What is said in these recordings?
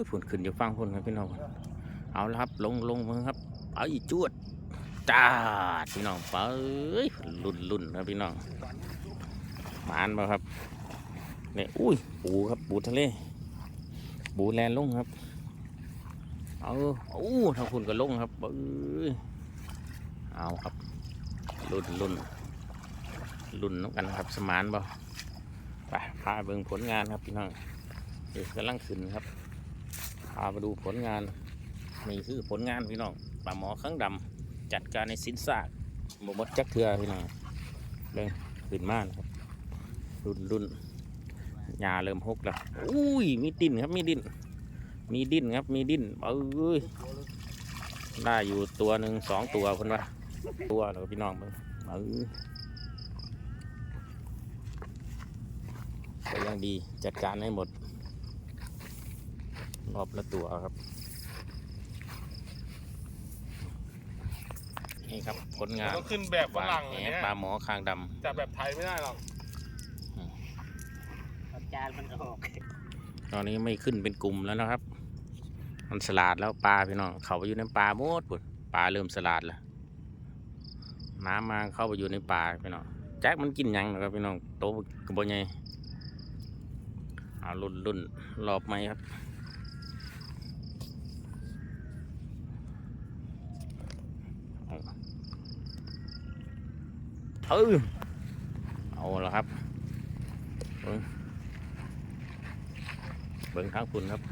อุ้ยฝนขึ้นอยู่ฟังฝนครับพี่น้องเอาละครับลงลงมือครับ เอาอีจวดจ้าดพี่น้องไปลุ่นลุ่นครับพี่น้องหมานมาครับเนี่ยอุ้ยปูครับปูทะเลปูแลนลงครับเอาโอ้ทางคุณก็ลงครับเอ้ยเอาครับลุ่นลุ่นลุ่นน้ำกันครับสมานบ่ไปพาเบิ่งผลงานครับพี่น้องเด็กกำลังขึ้นครับามาดูผลงานนี่คือผลงานพี่น้องปลาหมอข้างดำจัดการในสินซากบมดจักเทือพี่น้องเริ่มขึ้นมากครับรุ่นรุ่นหญ้าเริ่มหกแล้วอุ้ยมีดินครับมีดิน มีดินครับมีดินเอ้ยได้อยู่ตัวหนึ่งสองตัวคนว่าตัวแล้วพี่น้องเบิ่งเออก็ยังดีจัดการให้หมด รอบละตัวครับ นี่ครับผลงานต้องขึ้นแบบฝรั่งแหอันเนี้ยปลาหมอคางดจับแบบไทยไม่ได้หรอกอาจารย์มันออกำตอนนี้ไม่ขึ้นเป็นกลุ่มแล้วนะครับ มันสลัดแล้วปลาพี่น้องเขาไปอยู่ในป่าหมดปุ่นปลาเริ่มสลัดแล้วน้ำมาเข้าไปอยู่ในป่าพี่น้องแจ็คมันกินหยังนะครับพี่น้องโตกระบอกใหญ่เอารุ่นรุ่นรอบไหมครับ เออเอาละครับเบิ้งเบิ้งทางคุณครับ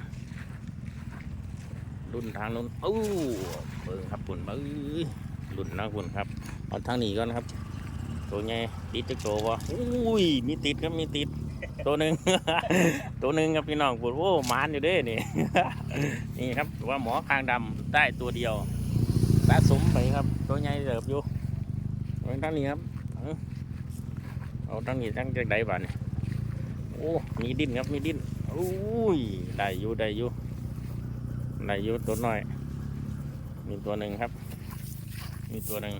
รุ่นทางนู้นเอ้เบิ้งครับคุณเบิ้งรุ่นทางคุณครับเอาทางนี้ก่อนครับ ตัวใหญ่ติดจะโตวะอุ้ยมีติดครับมีติด ตัวหนึ่งตัวหนึ่งครับพี่น้องปวดโอ้มานอยู่เด้นี่นี่ครับว่าหมอคางดำได้ตัวเดียวสะสมไปครับ ตัวใหญ่เสิร์ฟอยู่บนทางนี้ครับ เอาตั้งนี้ตั้งจากใดบ้านี่โอ้มีดินครับมีดินอุ้ยได้อยู่ได้อยู่ได้อยู่ตัวน้อย มีตัวหนึ่งครับ มีตัวหนึ่ง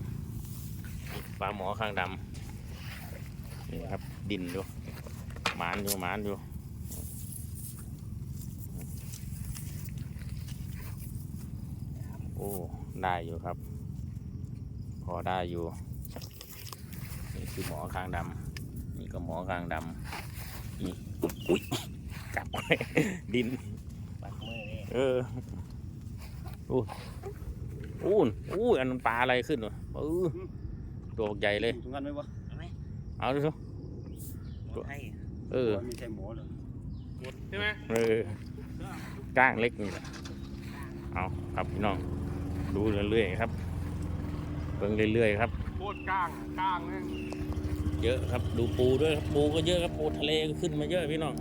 นี่ปลาหมอข้างดำนี่ครับดินอยู่หมานอยู่หมานอยู่โอ้ได้อยู่ครับ พอได้อยู่ คือหมอคางดำนี่ก็หมอคางดำนี่อุ้ยกลับไปดินปักมือนี่เอออู้อู้นอู้อันนั้นปลาอะไรขึ้นวะเออตัวบักใหญ่เลยตรงนั้นไหมวะเอาดูสิหมดให้เออไม่ใช่หมอเลยใช่ไหมเออก้างเล็กนี่แหละเอาครับพี่น้องดูเรื่อยๆครับเบิ่งเรื่อยๆครับโคตรก้างก้างเนี่ย เยอะครับ ดูปูด้วยครับปูก็เยอะครับปูทะเลก็ขึ้นมาเยอะพี่น้อง